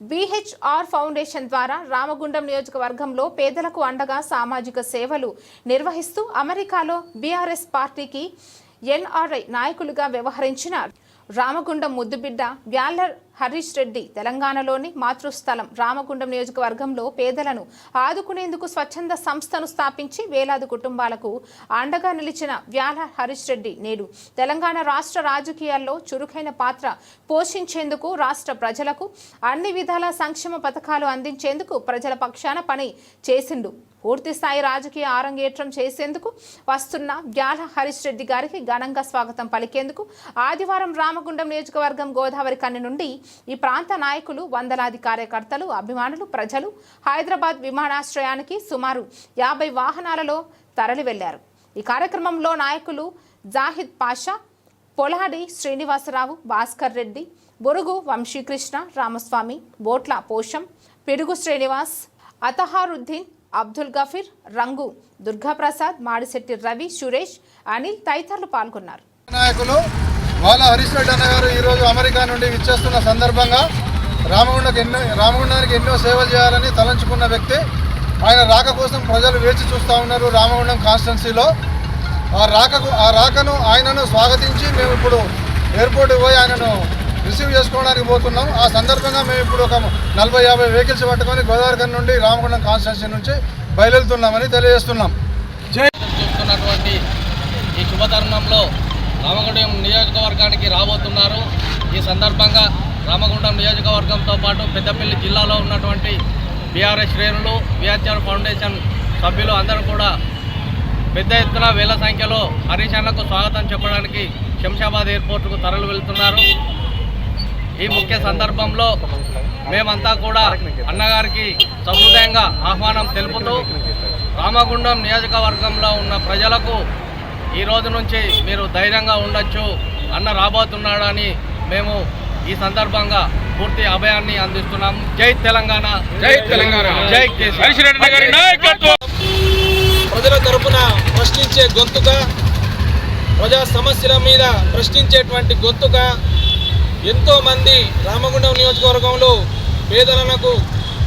BHR foundation ద్వారా రామగుండం నియోజకవర్గంలో పేదలకు అండగా సామాజిక సేవలు నిర్వహిస్తూ అమెరికాలో బీఆర్ఎస్ పార్టీకి ఎన్ఆర్ఐ నాయకులుగా వ్యవహరించిన రామగుండం ముద్దుబిడ్డ వ్యాలర్ హరీష్ రెడ్డి తెలంగాణలోని మాతృస్థలం రామగుండం నియోజకవర్గంలో పేదలను ఆదుకునేందుకు స్వచ్ఛంద సంస్థను స్థాపించి వేలాది కుటుంబాలకు అండగా నిలిచిన వ్యాల హరీష్ రెడ్డి నేడు తెలంగాణ రాష్ట్ర రాజకీయాల్లో చురుకైన పాత్ర పోషించేందుకు రాష్ట్ర ప్రజలకు అన్ని విధాల సంక్షేమ పథకాలు అందించేందుకు ప్రజల పక్షాన పని చేసిండు. పూర్తి స్థాయి రాజకీయ ఆరంగేట్రం చేసేందుకు వస్తున్న వ్యాల హరీష్ రెడ్డి గారికి ఘనంగా స్వాగతం పలికేందుకు ఆదివారం రామగుండం నియోజకవర్గం గోదావరి కన్ను నుండి ఈ ప్రాంత నాయకులు వందలాది కార్యకర్తలు అభిమానులు ప్రజలు హైదరాబాద్ విమానాశ్రయానికి సుమారు యాభై వాహనాలలో తరలి వెళ్ళారు ఈ కార్యక్రమంలో నాయకులు జాహిద్ పాషా పొలాడి శ్రీనివాసరావు భాస్కర్ రెడ్డి బొరుగు వంశీకృష్ణ రామస్వామి బోట్ల పోషం పిడుగు శ్రీనివాస్ అతహారుద్దీన్ అబ్దుల్ గఫీర్ రంగు దుర్గాప్రసాద్ మాడిశెట్టి రవి సురేష్ అనిల్ తదితరులు పాల్గొన్నారు. నాయకులు వాళ్ళ హరీష్ రెడ్డి అన్న గారు ఈరోజు అమెరికా నుండి విచ్చేస్తున్న సందర్భంగా రామగుండకు ఎన్నో రామగుండానికి ఎన్నో సేవలు చేయాలని తలంచుకున్న వ్యక్తి. ఆయన రాక కోసం ప్రజలు వేచి చూస్తూ ఉన్నారు రామగుండం కాన్స్టిట్యున్సీలో ఆ రాకకు ఆ రాకను ఆయనను స్వాగతించి మేము ఇప్పుడు ఎయిర్పోర్ట్ పోయి ఆయనను రిసీవ్ చేసుకోవడానికి పోతున్నాం. ఆ సందర్భంగా మేము ఇప్పుడు ఒక నలభై యాభై వెహికల్స్ పట్టుకొని గోదావరి నుండి రామగుండం కాన్స్టిట్యున్సీ నుంచి బయలుదేరుతున్నామని తెలియజేస్తున్నాం. చూస్తున్నటువంటి ఈ శుభతరుణంలో రామగుండం నియోజకవర్గానికి రాబోతున్నారు. ఈ సందర్భంగా రామగుండం నియోజకవర్గంతో పాటు పెద్దపల్లి జిల్లాలో ఉన్నటువంటి బీఆర్ఎస్ శ్రేణులు బీఆర్ఆర్ ఫౌండేషన్ సభ్యులు అందరూ కూడా పెద్ద ఎత్తున వేల సంఖ్యలో హరీష్ అన్నకు స్వాగతం చెప్పడానికి శంషాబాద్ ఎయిర్పోర్టుకు తరలి వెళ్తున్నారు. ఈ ముఖ్య సందర్భంలో మేమంతా కూడా అన్నగారికి సహృదయంగా ఆహ్వానం తెలుపుతూ రామగుండం నియోజకవర్గంలో ఉన్న ప్రజలకు ఈ రోజు నుంచి మీరు ధైర్యంగా ఉండొచ్చు. అన్న రాబోతున్నాడని మేము ఈ సందర్భంగా పూర్తి అభయాన్ని అందిస్తున్నాం. జై తెలంగాణ జై తెలంగాణ జై కేసీఆర్. హరీష్ రెడ్డి గారి నాయకత్వం. ప్రజల తరపున ప్రశ్నించే గొంతుగా ప్రజా సమస్యల మీద ప్రశ్నించేటువంటి గొంతుగా ఎంతోమంది రామగుండం నియోజకవర్గంలో పేదలకు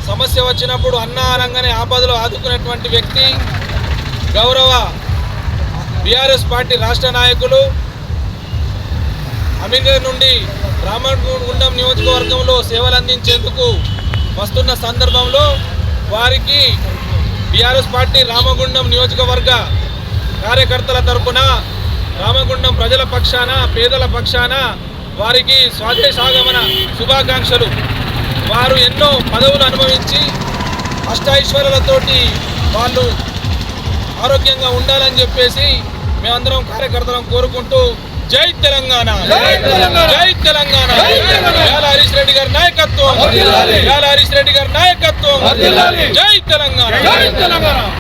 సమస్య వచ్చినప్పుడు అన్నారంగానే ఆపదలో ఆదుకునేటువంటి వ్యక్తి గౌరవ బీఆర్ఎస్ పార్టీ రాష్ట్ర నాయకులు అమీర్గఢ్ నుండి రామగుండం నియోజకవర్గంలో సేవలు అందించేందుకు వస్తున్న సందర్భంలో వారికి బీఆర్ఎస్ పార్టీ రామగుండం నియోజకవర్గ కార్యకర్తల తరపున రామగుండం ప్రజల పక్షాన పేదల పక్షాన వారికి స్వాదేశాగమన శుభాకాంక్షలు. వారు ఎన్నో పదవులు అనుభవించి అష్టైశ్వర్యాలతోటి వాళ్ళు ఆరోగ్యంగా ఉండాలని చెప్పేసి మేమందరం కార్యకర్తలం కోరుకుంటూ జై తెలంగాణ. జై తెలంగాణ! యాల హరీష్ రెడ్డి గారి నాయకత్వం! యాల హరీష్ రెడ్డి గారి నాయకత్వం! జై తెలంగాణ. జై తెలంగాణ.